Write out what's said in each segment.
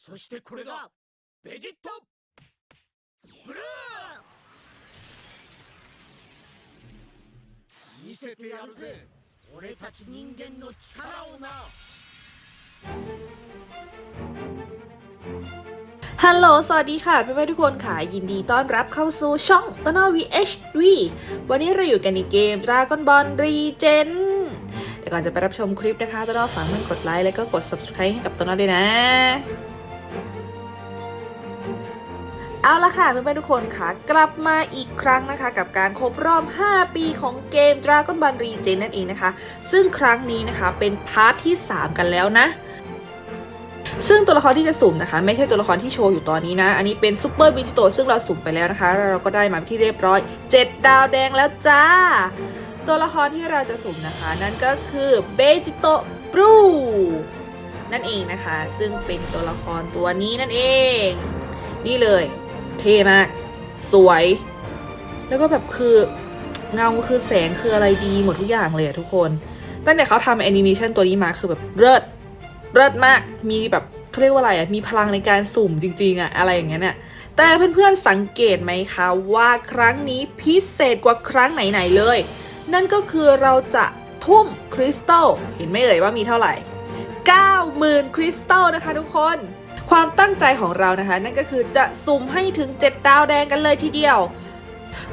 そしてこれがベジットブルー見せてやるぜ俺たち人間の力をな ฮัลโหล สวัสดีค่ะเพื่อนๆทุกคนค่ะ ยินดีต้อนรับเข้าสู่ช่องต้นอ้อ VHV วันนี้เราอยู่กันในเกม Dragon Ball Regen แต่ก่อนจะไปรับชมคลิปนะคะต้นอ้อฝากเพื่อนกดไลค์แล้วก็กด subscribe ให้กับต้นอ้อด้วยนะ เอาละค่ะเพื่อนๆทุกคนค่ะ กลับมาอีกครั้งนะคะ กับการครบรอบ 5 ปีของเกม Dragon Ball Regen นั่นเองนะคะ ซึ่งครั้งนี้นะคะเป็นพาร์ทที่ 3 กันแล้วนะ ซึ่งตัวละครที่จะสุ่มนะคะ ไม่ใช่ตัวละครที่โชว์อยู่ตอนนี้นะ อันนี้เป็นซูเปอร์บิสโตซึ่งเราสุ่มไปแล้วนะคะ เราก็ได้มาที่เรียบร้อย 7 ดาวแดงแล้วจ้า ตัวละครที่เราจะสุ่มนะคะ นั่นก็คือเบจิโตบลูนั่นเองนะคะ ซึ่งเป็นตัวละครตัวนี้นั่นเอง นี่เลย เท่มาก สวย แล้วก็แบบคือเงาคือแสงคืออะไรดีหมดทุกอย่างเลยอะทุกคน ตั้งแต่เขาทำแอนิเมชันตัวนี้มาคือแบบเลิศเลิศมากมีแบบเขาเรียกว่าอะไรอะมีพลังในการสุ่มจริง ๆอะอะไรอย่างเงี้ยเนี่ยแต่เพื่อนๆสังเกตไหมคะว่าครั้งนี้พิเศษกว่าครั้งไหนๆเลย นั่นก็คือเราจะทุ่มคริสตัลเห็นไหมเอ่ยว่ามีเท่าไหร่ 90,000 คริสตัลนะคะทุกคน ความตั้งใจของเรานะคะ นั่นก็คือจะสุ่มให้ถึง 7 ดาวแดงกันเลยทีเดียว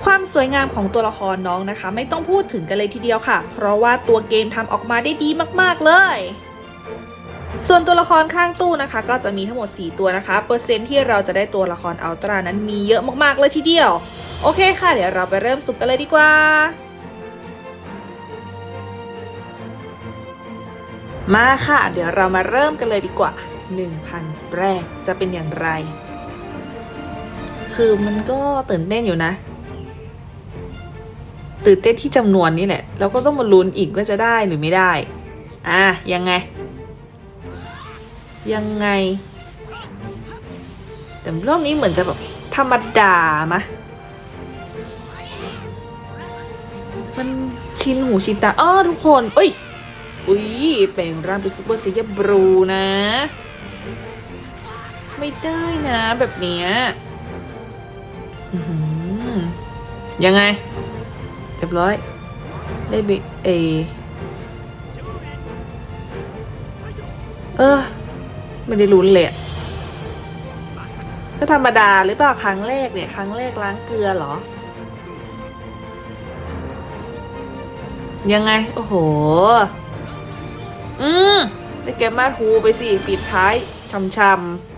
ความสวยงามของตัวละครน้องนะคะ ไม่ต้องพูดถึงกันเลยทีเดียวค่ะ เพราะว่าตัวเกมทำออกมาได้ดีมากๆเลยส่วนตัวละครข้างตู้นะคะ ก็จะมีทั้งหมด 4 ตัวนะคะ เปอร์เซ็นต์ที่เราจะได้ตัวละครอัลตรานั้นมีเยอะมากๆเลยทีเดียว โอเคค่ะ เดี๋ยวเราไปเริ่มสุกกันเลยดีกว่า มาค่ะ เดี๋ยวเรามาเริ่มกันเลยดีกว่า 1,000 แรกจะเป็นอย่างไร คือมันก็ตื่นเต้นอยู่นะ ตื่นเต้นที่จำนวนนี่แหละ แล้วก็ต้องมาลุ้นอีกว่าจะได้หรือไม่ได้ อะยังไง ยังไง แต่รอบนี้เหมือนจะแบบธรรมดามะมันชินหูชินตาอ้อทุกคน เอ้ย อุ้ยแปลงร่างเป็นซูเปอร์ซียบรูนะ ไม่ได้นะแบบเนี้ยยังไง เรียบร้อย ได้เบเอ เออ ไม่ได้ลุ้นเลยก็ธรรมดาหรือเปล่าครั้งแรกเนี่ย ครั้งแรกล้างเกลือเหรอ ยังไง โอ้โห อืมได้แกมมาทูไปสิ ปิดท้ายช่ำๆ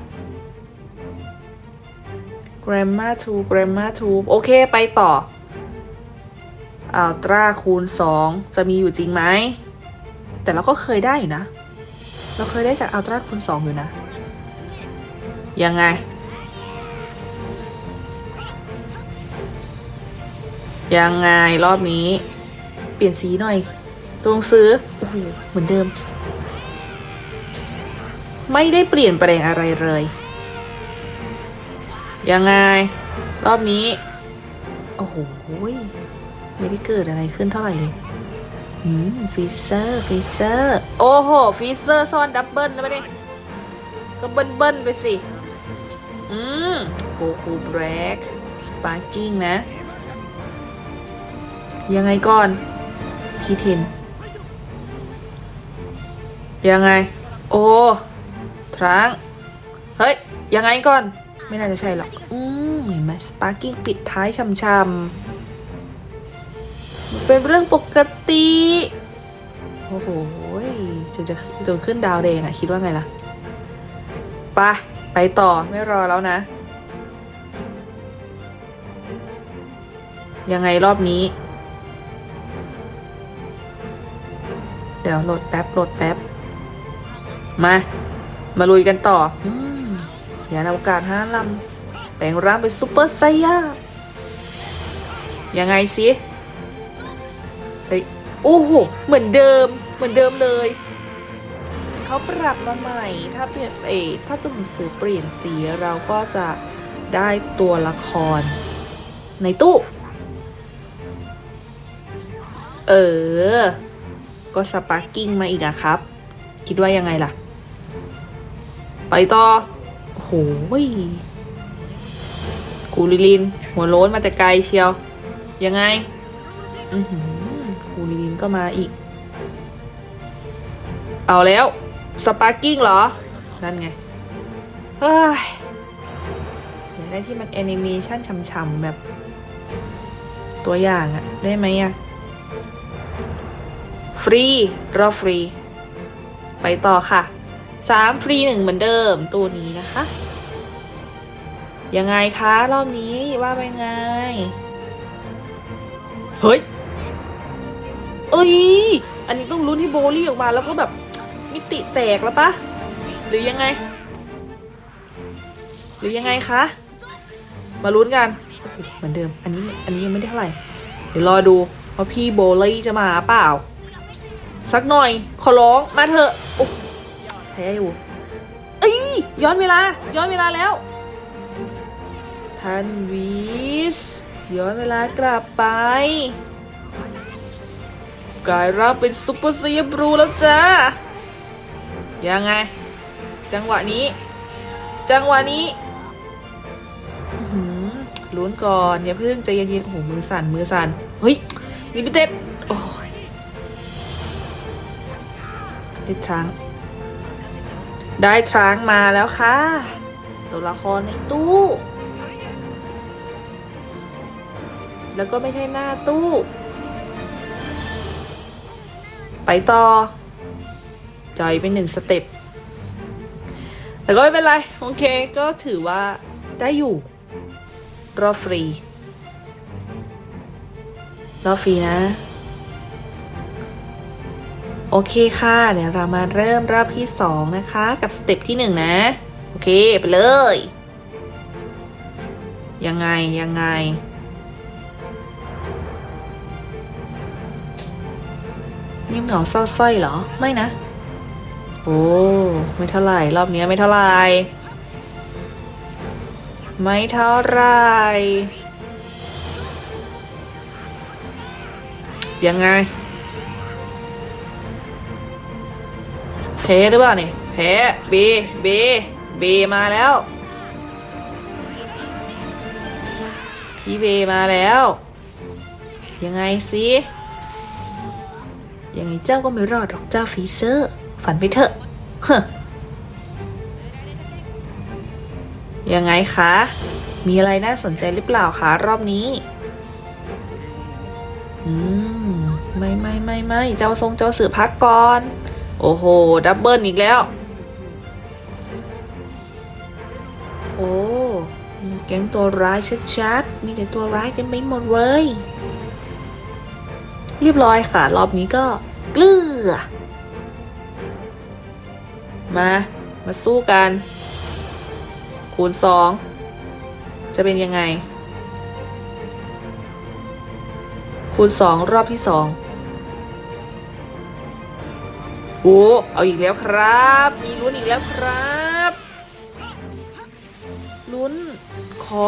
Grammar 2 Grammar 2โอเค ไปต่ออัลตราคูณ 2 จะมีอยู่จริงไหม แต่เราก็เคยได้อยู่นะ เราเคยได้จากอัลตราคูณ 2 อยู่นะ ยังไง ยังไงรอบนี้ เปลี่ยนสีหน่อย ตรงซื้อโอ้โหเหมือนเดิม ไม่ได้เปลี่ยนแปลงอะไรเลย ยังไง รอบนี้ โอ้โหไม่ได้เกิดอะไรขึ้นเท่าไหร่เลยอืมฟิเซอร์ฟิเซอร์โอ้โหฟิเซอร์ซ่อนดับเบิลแล้วไหมเนี่ยก็เบิ้ลเบิ้ลไปสิ อืมโกคูแบล็กสปาร์กิ้งนะ ยังไงก่อนพีเทนยังไง โอ้ทรังเฮ้ย ยังไงก่อน ไม่น่าจะใช่หรอก อืมเห็นไหมสปาร์กิ้งปิดท้ายช่ำๆมันเป็นเรื่องปกติ โอ้โหจนจะจนขึ้นดาวแดงอะคิดว่าไงล่ะไปไปต่อไม่รอแล้วนะ ยังไงรอบนี้ เดี๋ยวโหลดแป๊บโหลดแป๊บ มา มาลุยกันต่ออ ยานอวกาศห้าลำแปลงร่างเป็นซูเปอร์ไซย่ายังไงสิเฮ้ยโอ้โหเหมือนเดิมเหมือนเดิมเลยเขาปรับมาใหม่ ถ้าเปลี่ยนเอถ้าตัวหนังสือเปลี่ยนสีเราก็จะได้ตัวละคร ในตู้ เออ ก็สปาร์กิ้งมาอีกอะครับ คิดว่ายังไงล่ะ ไปต่อ หยกูลิลิน หัวโล้นมาแต่ไกลเชียว ยังไง อือหือกูลิลินก็มาอีก เอาแล้ว สปาร์กิ้งเหรอ นั่นไง เฮ้ยอยากได้ที่มันแอนิเมชันช่ำๆแบบ ตัวอย่างอะได้ไหมอะฟรี รอฟรี ไปต่อค่ะ สามฟรีหนึ่งเหมือนเดิมตัวนี้นะคะ ยังไงคะรอบนี้ว่าไปไง เฮ้ย เอ้ย อันนี้ต้องลุ้นให้โบลี่ออกมาแล้วก็แบบมิติแตกแล้วปะ หรือยังไง หรือยังไงคะ มาลุ้นกัน เหมือนเดิม อันนี้อันนี้ยังไม่ได้เท่าไหร่ เดี๋ยวรอดูว่าพี่โบลี่จะมาเปล่า สักหน่อย ขอร้องมาเถอะโอ้ พ้อยู่ เอ้ยย้อนเวลา ย้อนเวลาแล้วท่านวิสย้อนเวลากลับไป กลายร่างเป็นซุปเปอร์ซีบรูแล้วจ้า ยังไง จังหวะนี้ จังหวะนี้ลุ้นก่อนอย่าเพิ่งใจเย็นๆโอ้โหมือสั่นมือสั่นเฮ้ยลิมิเต็ดโอ้ยได้ทรัง ได้ทรังมาแล้วค่ะ ตัวละครในตู้ แล้วก็ไม่ใช่หน้าตู้ ไปต่อ จอยเป็นหนึ่งสเต็ปแต่ก็ไม่เป็นไร โอเคก็ถือว่าได้อยู่ รอบฟรี รอบฟรีนะ โอเคค่ะ เดี๋ยวเรามาเริ่มรอบที่สองนะคะ กับสเต็ปที่หนึ่งนะ โอเค ไปเลย ยังไง ยังไงเงียบเหงาเศร้าสร้อยเหรอ ไม่นะ โอ้ไม่เท่าไหร่ รอบนี้ไม่เท่าไหร่ ไม่เท่าไหร่ยังไง หรือเปล่านี่แพ้เบเบเบมาแล้ว พี่เบมาแล้ว ยังไงสิยังไงเจ้าก็ไม่รอดหรอกเจ้าฟีเซอร์ ฝันไปเถอะฮ้อยังไงคะ มีอะไรน่าสนใจหรือเปล่าคะรอบนี้ อืม ไม่ไม่ไม่ไม่เจ้าทรงเจ้าสื่อพักก่อน โอ้โห ดับเบิลอีกแล้ว โอ้ มีแก๊งตัวร้ายชัดๆ มีแต่ตัวร้ายกันไปหมดเลย เรียบร้อยค่ะ รอบนี้ก็เกลือ มา มาสู้กัน คูณสอง จะเป็นยังไง คูณสองรอบที่สอง โอ้เอาอีกแล้วครับ มีลุ้นอีกแล้วครับลุ้นขอ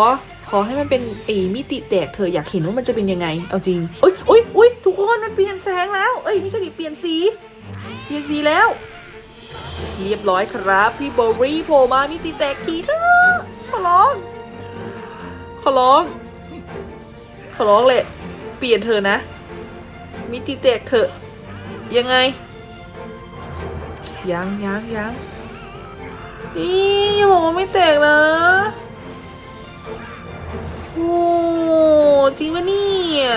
ขอให้มันเป็นเอมิติแตกเธออยากเห็นว่ามันจะเป็นยังไง เอาจริงอุ้ยอุ้ยอุ้ยทุกคนมันเปลี่ยนแสงแล้วเอ้ยไม่ใช่ดิเปลี่ยนสี เปลี่ยนสีแล้ว เรียบร้อยครับ พี่โบรี่โผล่มามิติแตกทีเถอะขอร้อง ขอร้อง ขอร้องเลย เปลี่ยนเธอนะ มิติแตกเถอะยังไง ยังยังยังอีอย่าบอกว่าไม่แตกนะโอ้จริงปะเนี่ย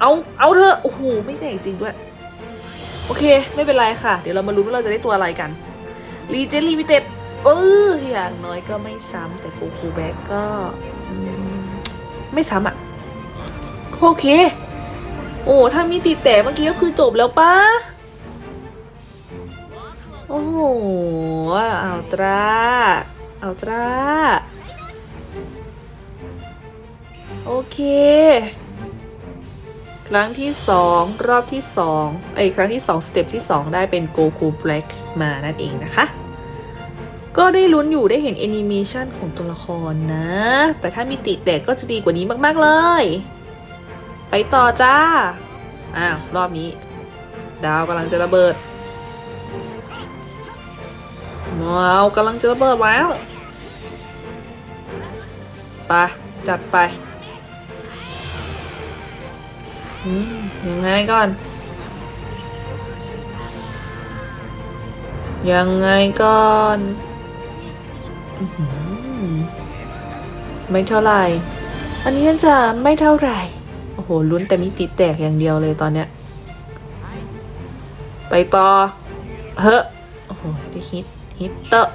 เอาเอาเถอะโอ้โหไม่แตกจริงด้วยโอเค ไม่เป็นไรค่ะ เดี๋ยวเรามาลุ้นว่าเราจะได้ตัวอะไรกันรีเจนลิมิเต็ดเอออย่างน้อยก็ไม่ซ้ำแต่โกคูแบ็กก็ไม่ซ้ำอะโอเค โอ้ถ้ามีติดแต่เมื่อกี้ก็คือจบแล้วปะ โอ้โห เอาตรา เอาตรา โอเค ครั้งที่สองรอบที่สองเอ้ยครั้งที่สองสเต็ปที่สองได้เป็นโกคูแบล็กมานั่นเองนะคะ ก็ได้ลุ้นอยู่ได้เห็นแอนิเมชันของตัวละครนะ แต่ถ้ามีติแตกก็จะดีกว่านี้มากๆเลย ไปต่อจ้า อ้าว รอบนี้ ดาวกำลังจะระเบิด ว้าวกำลังจะระเบิดแล้วไปะจัดไปอยังไงก่อน ยังไงก่อน ไม่เท่าไหร่ อันนี้น่าจะไม่เท่าไหร่ โอ้โห ลุ้นแต่มิติแตกอย่างเดียวเลยตอนเนี้ย ไปต่อ เฮ้อโอ้โหจะฮิต ฮิตเตอร์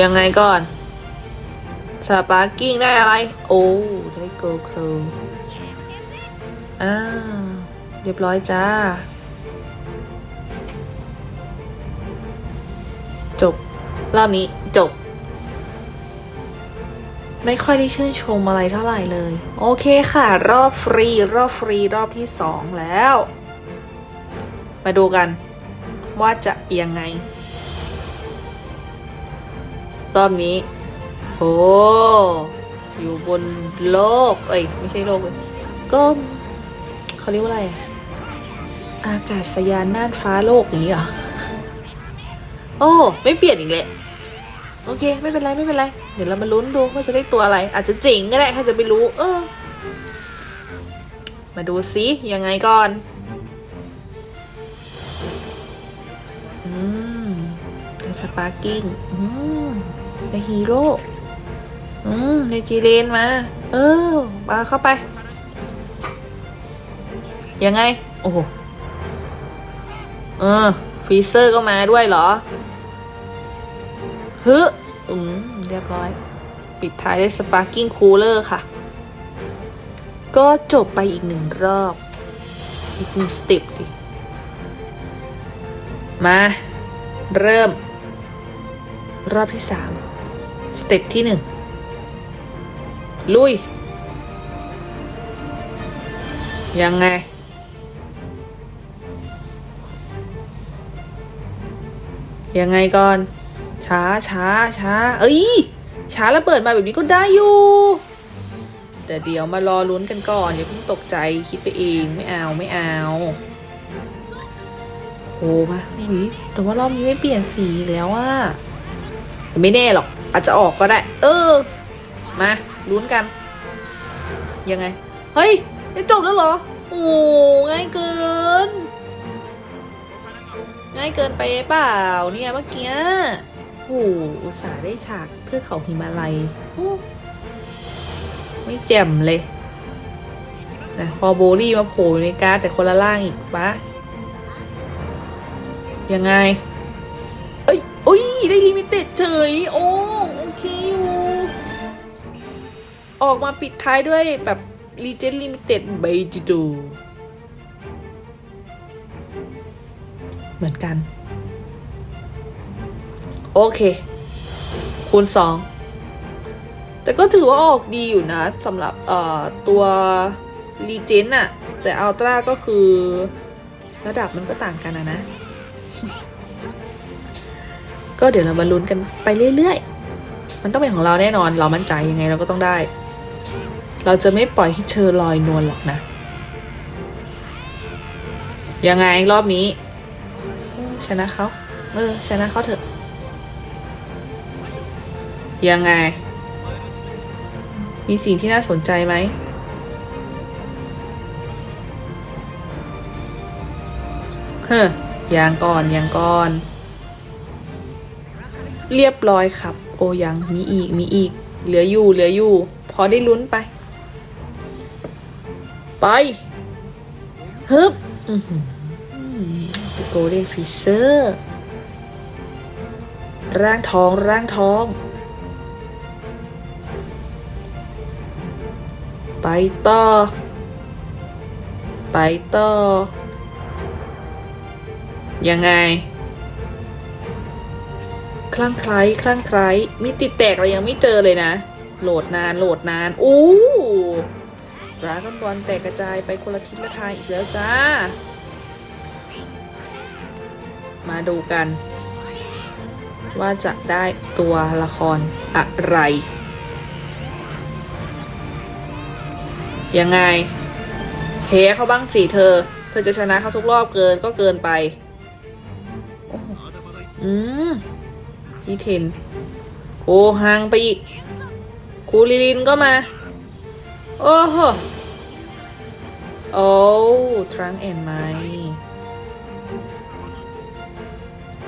ยังไงก่อนสปาร์กิ้งได้อะไร โอ้ได้โกลโคลอ่าเรียบร้อยจ้า จบ รอบนี้จบ ไม่ค่อยได้ชื่นชมอะไรเท่าไหร่เลย โอเคค่ะ รอบฟรี รอบฟรี รอบที่สองแล้ว มาดูกันว่าจะเอียงไง รอบนี้ โอ้อยู่บนโลก เอ้ย ไม่ใช่โลกเลยก็เขาเรียกว่าอะไร อากาศยานน่านฟ้าโลกนี้เหรอ โอ้ ไม่เปลี่ยนอีกเลยโอเค ไม่เป็นไร ไม่เป็นไร เดี๋ยวเรามาลุ้นดูว่าจะได้ตัวอะไร อาจจะเจ๋งก็ได้ใครจะไปรู้ เออ มาดูซิยังไงก่อน ปาร์กิ้งอืมได้ฮีโร่อืมได้จีเลนมา เออปาเข้าไป ยังไง โอ้โห เออฟรีเซอร์ก็มาด้วยเหรอฮึอืมเรียบร้อย ปิดท้ายด้วยสปาร์กิ้งคูลเลอร์ค่ะ ก็จบไปอีกหนึ่งรอบ อีกหนึ่งสเต็ปดิ มา เริ่ม รอบที่สามสเต็ปที่หนึ่งลุย ยังไง ยังไงก่อน ช้าช้าช้าเอ้ย ช้าแล้วเปิดมาแบบนี้ก็ได้อยู่ แต่เดี๋ยวมารอลุ้นกันก่อนอย่าเพิ่งตกใจคิดไปเองไม่เอาไม่เอาโอ้มาอุ้ยแต่ว่ารอบนี้ไม่เปลี่ยนสีอีกแล้วว่าแต่ ไม่แน่หรอก อาจจะออกก็ได้ เออ มาลุ้นกัน ยังไง เฮ้ยได้จบแล้วเหรอ โอ้ง่ายเกิน ง่ายเกินไปเปล่าเนี่ยเมื่อกี้โอ้โหอุตส่าห์ได้ฉากเพื่อเขาหิมาลัยไม่แจ่มเลยนะพอโบลี่มาโผล่อยู่ในการ์ดแต่คนละล่างอีกปะยังไง โอ้ยได้ลิมิเต็ดเฉย โอ้โอเคอยู่ออกมาปิดท้ายด้วยแบบรีเจนลิมิเต็ดใบจิดูเหมือนกัน โอเค คูณสองแต่ก็ถือว่าออกดีอยู่นะสำหรับเอ่อตัวรีเจนอะแต่อัลตร้าก็คือระดับมันก็ต่างกันนะนะ ก็เดี๋ยวเรามาลุ้นกันไปเรื่อยๆ มันต้องเป็นของเราแน่นอน เรามั่นใจยังไงเราก็ต้องได้ เราจะไม่ปล่อยให้เชอลอยนวลหรอกนะ ยังไงรอบนี้ ชนะเขาเออชนะเขาเถอะ ยังไง มีสิ่งที่น่าสนใจไหมเฮ้ยยังก่อนยังก่อน เรียบร้อยครับ โอ้ยังมีอีกมีอีก เหลืออยู่เหลืออยู่ พอได้ลุ้นไป ไปฮึบโกลเด้นฟิเซอร์ร่างท้องร่างท้อง ไปต่อ ไปต่อ ยังไง คลั่งไคล้คลั่งไคล้มีติดแตกเรายังไม่เจอเลยนะ โหลดนานโหลดนานอู้ดราก้อนบอลแตกกระจายไปคนละทิศละทางอีกแล้วจ้า มาดูกัน ว่าจะได้ตัวละครอะไร ยังไงแพ้เขาบ้างสิเธอ เธอจะชนะเขาทุกรอบเกินก็เกินไปอ้โห พี่เทน โอ้ห่างไปอีก คูลิลินก็มา โอ้โห โอ้ทรังแอนไม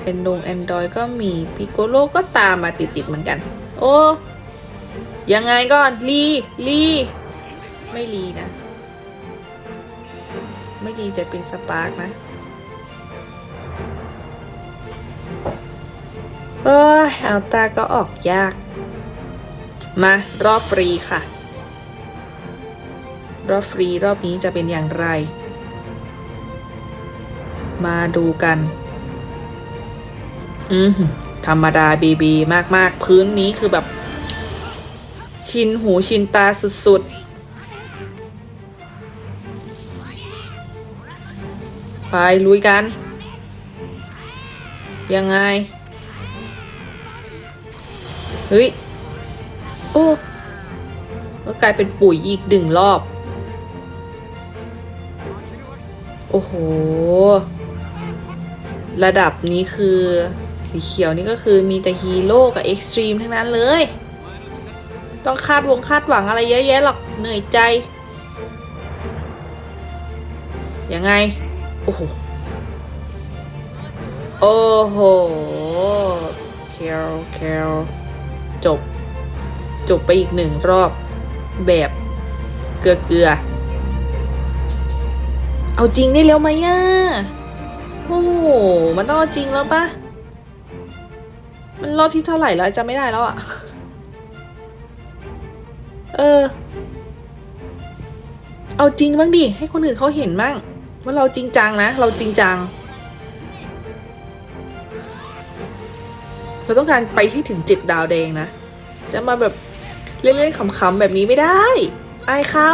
เอนดงแอนดรอยก็มีปิโกโลก็ตามมาติดๆเหมือนกัน โอ้ยังไงก่อนลีลีไม่ลีนะ ไม่ดีแต่เป็นสปาร์กนะ เอ้ยเอาตาก็ออกยาก มารอบฟรีค่ะ รอบฟรีรอบนี้จะเป็นอย่างไร มาดูกัน อืมธรรมดาบีบีมากๆ พื้นนี้คือแบบ ชินหูชินตาสุดๆ ไปลุยกัน ยังไง เฮ้ย โอ้ ก็กลายเป็นปุ๋ยอีกหนึ่งรอบ โอ้โห ระดับนี้คือ สีเขียวนี่ก็คือมีแต่ฮีโร่กับเอ็กซ์ตรีมทั้งนั้นเลย ต้องคาดวงคาดหวังอะไรเยอะแยะหรอก เหนื่อยใจ ยังไง โอ้โห โอ้โหเคลเคล จบ จบไปอีกหนึ่งรอบแบบเกลือเกลือ เอาจริงได้แล้วไหมอะ โอ้โห มันต้องเอาจริงแล้วปะมันรอบที่เท่าไหร่แล้วจำไม่ได้แล้วอะ เออ เอาจริงบ้างดิ ให้คนอื่นเขาเห็นบ้างว่าเราจริงจังนะ เราจริงจัง เราต้องการไปที่ถึงเจ็ดดาวแดงนะ จะมาแบบเล่นๆขำๆแบบนี้ไม่ได้ อายเขา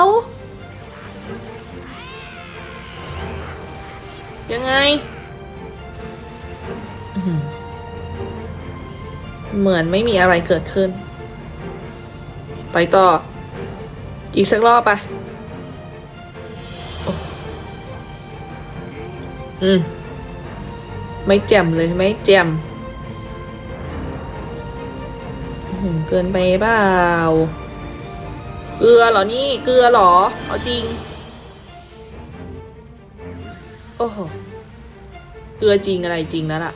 ยังไง เหมือนไม่มีอะไรเกิดขึ้น ไปต่อ อีกสักรอบไปอ้อืม ไม่แจ่มเลย ไม่แจ่ม เกินไปเปล่า เกลือเหรอนี่ เกลือเหรอ เอาจริง โอ้โห เกลือจริงอะไรจริงนะล่ะ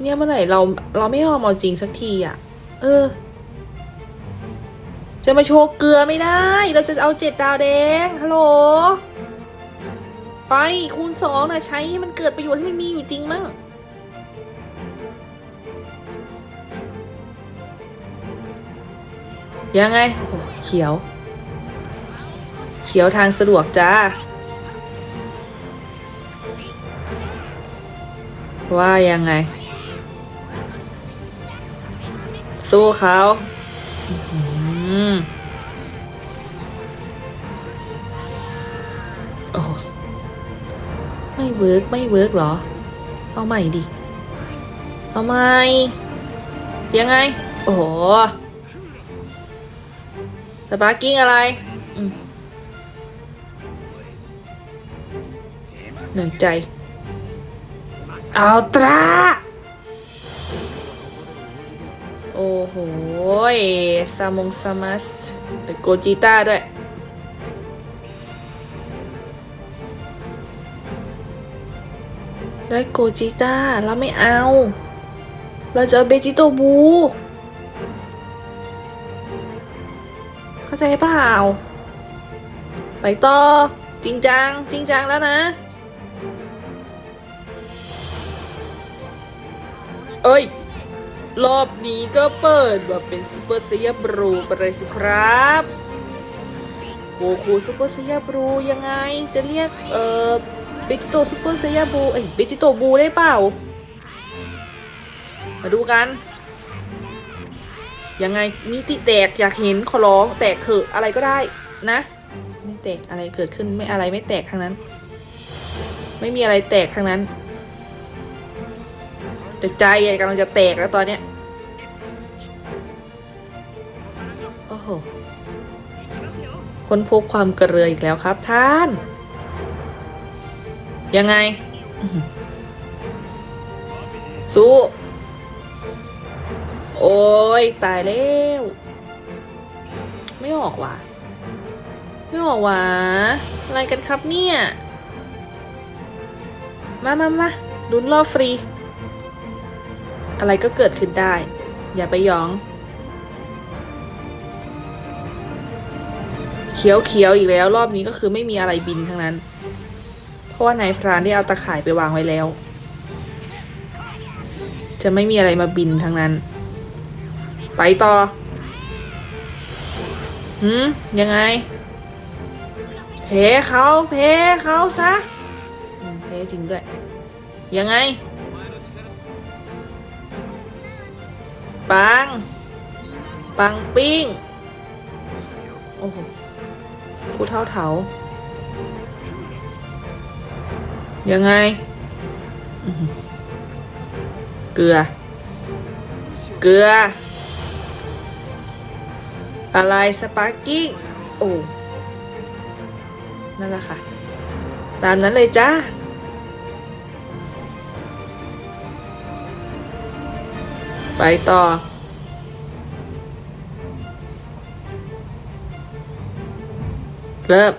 เนี่ยเมื่อไหร่เราเราไม่ยอมเอาจริงสักทีอะ เออ จะมาโชว์เกลือไม่ได้ เราจะเอาเจ็ดดาวแดง ฮัลโหล ไปคูณสองนะใช้ให้มันเกิดประโยชน์ให้มันมีอยู่จริงมั่ง ยังไงโอ้เขียว เขียวทางสะดวกจ้า ว่ายังไง สู้เขาโอ้ไม่เวิร์กไม่เวิร์กเหรอ เอาใหม่ดิ เอาใหม่ ยังไง โอ้โห สปาร์กิ้งอะไรเหนื่อยใจเอาตราโอ้โหซามงซามัสหรือโกจิต้าด้วย ได้โกจิต้าแล้วไม่เอา เราจะเอาเบจิโตบูาใจเปล่า ไปต่อ จริงจัง จริงจังแล้วนะ เอ้ย รอบนี้ก็เปิดว่าเป็นซูเปอร์เซียบรูไปเลยสิครับโกคูซูเปอร์เซียบรูยังไง จะเรียก เอ่อเบจิโตซูเปอร์เซียบรูเอ้ยเบจิโตบูได้เปล่า มาดูกัน ยังไงมิติแตกอยากเห็นขอร้องแตกเถอะอะไรก็ได้นะไม่แตกอะไรเกิดขึ้นไม่อะไรไม่แตกทั้งนั้น ไม่มีอะไรแตกทั้งนั้น แต่ใจกำลังจะแตกแล้วตอนเนี้ยโอ้โหค้นพบความกระเรืออีกแล้วครับท่าน ยังไง สู้ โอ้ยตายแล้ว ไม่ออกว่ะ ไม่ออกว่ะอะไรกันครับเนี่ย มามามาลุ้นรอบฟรี อะไรก็เกิดขึ้นได้ อย่าไปยอง เขียวเขียวๆอีกแล้ว รอบนี้ก็คือไม่มีอะไรบินทั้งนั้น เพราะว่านายพรานได้เอาตะข่ายไปวางไว้แล้ว จะไม่มีอะไรมาบินทั้งนั้น ไปต่อหืมยังไงเพเขาเพเขาซะเพจริงด้วย ยังไง ปัง ปังปิ้ง โอ้โหผู้เท่าเถา ยังไง เกลือ เกลือ อะไรสปาร์กิ้โอ้นั่นแหละค่ะ ตามนั้นเลยจ้าไปต่อ เริ่ม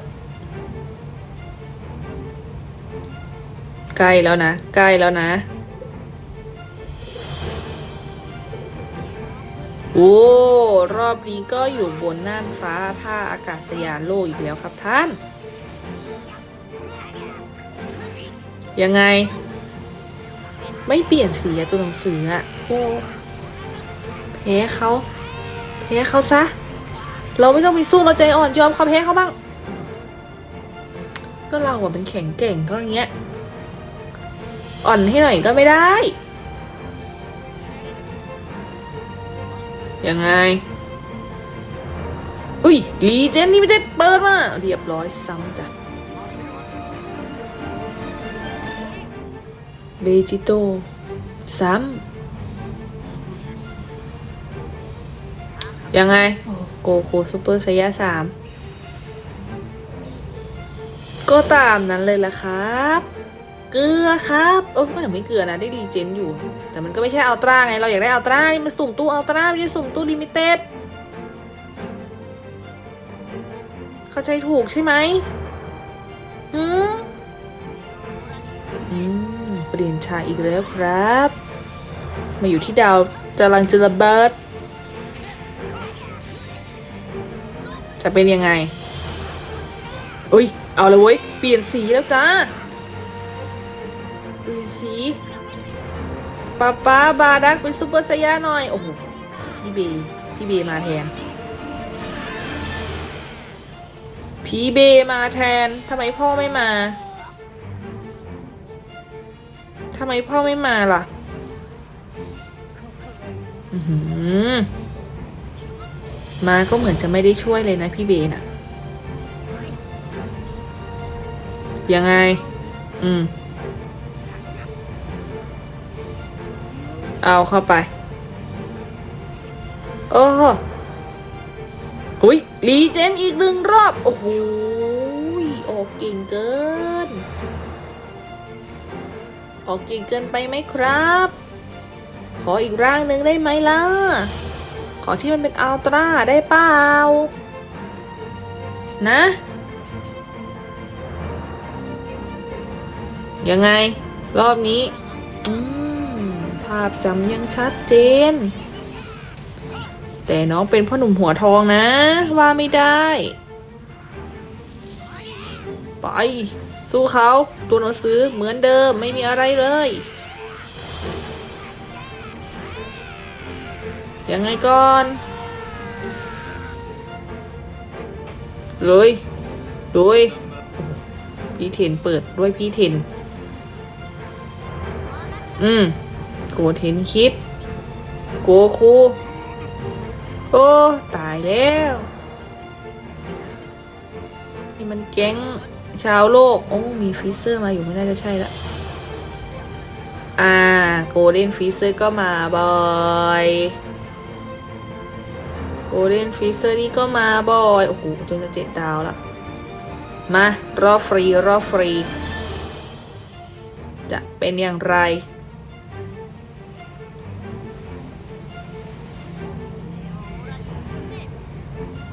ใกล้แล้วนะ ใกล้แล้วนะ โอ้ รอบนี้ก็อยู่บนน่านฟ้าท่าอากาศยานโลกอีกแล้วครับท่าน ยังไง ไม่เปลี่ยนสีตัวหนังสืออะโอ้แพ้เขาแพ้เขาซะ เราไม่ต้องมีสู้เราใจอ่อนยอมเขาแพ้เขาบ้าง ก็เราอะเป็นแข็งเก่งก็อย่างเงี้ย อ่อนให้หน่อยก็ไม่ได้ ยังไง อุ้ยลีเจนนี่ไม่ได้เปิดมา เรียบร้อยซ้ำจ้ะเบจิโตซ้ำยังไง โกโคซูเปอร์ไซยาสามก็ตามนั้นเลยละครับ เกลือครับ ออก็ยังไม่เกลือนะได้รีเจนอยู่ แต่มันก็ไม่ใช่อัลตร้าไง เราอยากได้อัลตร้านี่มันสุ่มตู้อัลตร้าไม่ใช่สุ่มตู้ลิมิเต็ดเข้าใจถูกใช่ไหมหืมอืมเปลี่ยนชาอีกแล้วครับ มาอยู่ที่ดาวกำลังจะระเบิดจะเป็นยังไง อุ้ย เอาเลยเว้ย เปลี่ยนสีแล้วจ้า เปลี่ยสีป้าป้าบาดักเป็นซุปเปอร์ไซย่าหน่อย โอ้โห พี่เบพี่เบมาแทน พี่เบมาแทนทำไมพ่อไม่มาทำไมพ่อไม่มาล่ะมาก็เหมือนจะไม่ได้ช่วยเลยนะพี่เบน่ะ ยังไง อืม เอาเข้าไป โอ้โหอุ้ยรีเจนอีกหนึ่งรอบ โอ้โหออกเก่งเกิน ออกเก่งเกินไปไหมครับ ขออีกร่างหนึ่งได้ไหมล่ะ ขอที่มันเป็นอัลตร้าได้เปล่า นะ ยังไง รอบนี้ อืมาพจำยังชัดเจน แต่น้องเป็นพ่อหนุ่มหัวทองนะ ว่าไม่ได้ ไป สู้เขาตัวหนังสือเหมือนเดิมไม่มีอะไรเลย ยังไงก่อน เลยลุยพี่เทนเปิดด้วยพี่เทน อืม โกเทนคิด โกคู โอ้ ตายแล้ว นี่มันแก๊งชาวโลก โอ้ มีฟิเซอร์มาอยู่ไม่น่าจะใช่ละ อ่า โกลเด้นฟิเซอร์ก็มาบ่อยโกลเด้นฟิเซอร์นี่ก็มาบ่อย โอ้โห จนจะเจ็ดดาวละ มา รอบฟรี รอบฟรี จะเป็นอย่างไร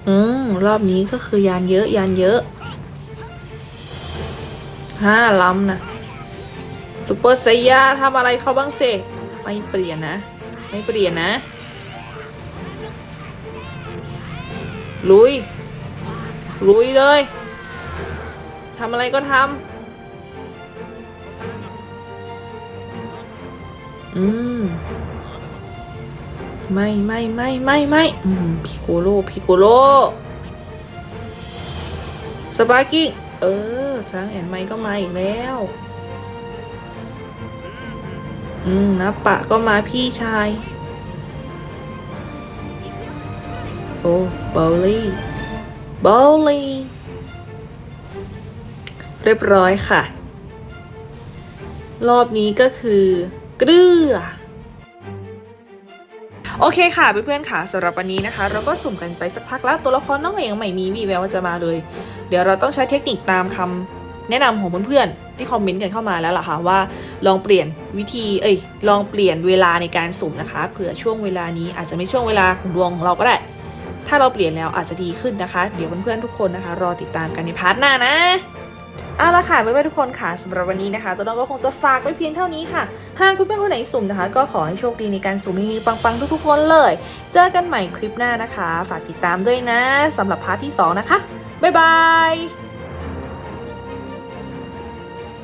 อืมรอบนี้ก็คือยานเยอะยานเยอะห้าลำนะซุปเปอร์ไซยาทำอะไรเขาบ้างเสไม่เปลี่ยนนะ ไม่เปลี่ยนนะ ลุย ลุยเลยทำอะไรก็ทำอืม ไม่ไม่ไม่ไม่ไม่พิโกโลพิโกโลสปาร์กิ้งเออช้างแอนไมก็มาอีกแล้ว อืมนับปะก็มาพี่ชาย โอ้บอลลี่บอลลี่เรียบร้อยค่ะ รอบนี้ก็คือ เกลือ โอเคค่ะเพื่อนๆค่ะสำหรับวันนี้นะคะ เราก็สุ่มกันไปสักพักแล้วตัวละครน้องก็ยังไม่มีวีแววว่าจะมาเลย เดี๋ยวเราต้องใช้เทคนิคตามคำแนะนำของเพื่อนๆที่คอมเมนต์กันเข้ามาแล้วล่ะค่ะว่าลองเปลี่ยนวิธีเอ้ยลองเปลี่ยนเวลาในการสุ่มนะคะเผื่อช่วงเวลานี้อาจจะไม่ช่วงเวลาของดวงของเราก็ได้ ถ้าเราเปลี่ยนแล้วอาจจะดีขึ้นนะคะ เดี๋ยวเพื่อนๆทุกคนนะคะ รอติดตามกันในพาร์ทหน้านะ เอาละค่ะเพื่อนๆทุกคนค่ะสำหรับวันนี้นะคะตัวน้องก็คงจะฝากไว้เพียงเท่านี้ค่ะ หากเพื่อนๆคนไหนสุ่มนะคะ ก็ขอให้โชคดีในการสุ่มมีปังๆทุกๆคนเลย เจอกันใหม่คลิปหน้านะคะ ฝากติดตามด้วยนะสำหรับพาร์ทที่ 2 นะคะ บ๊ายบาย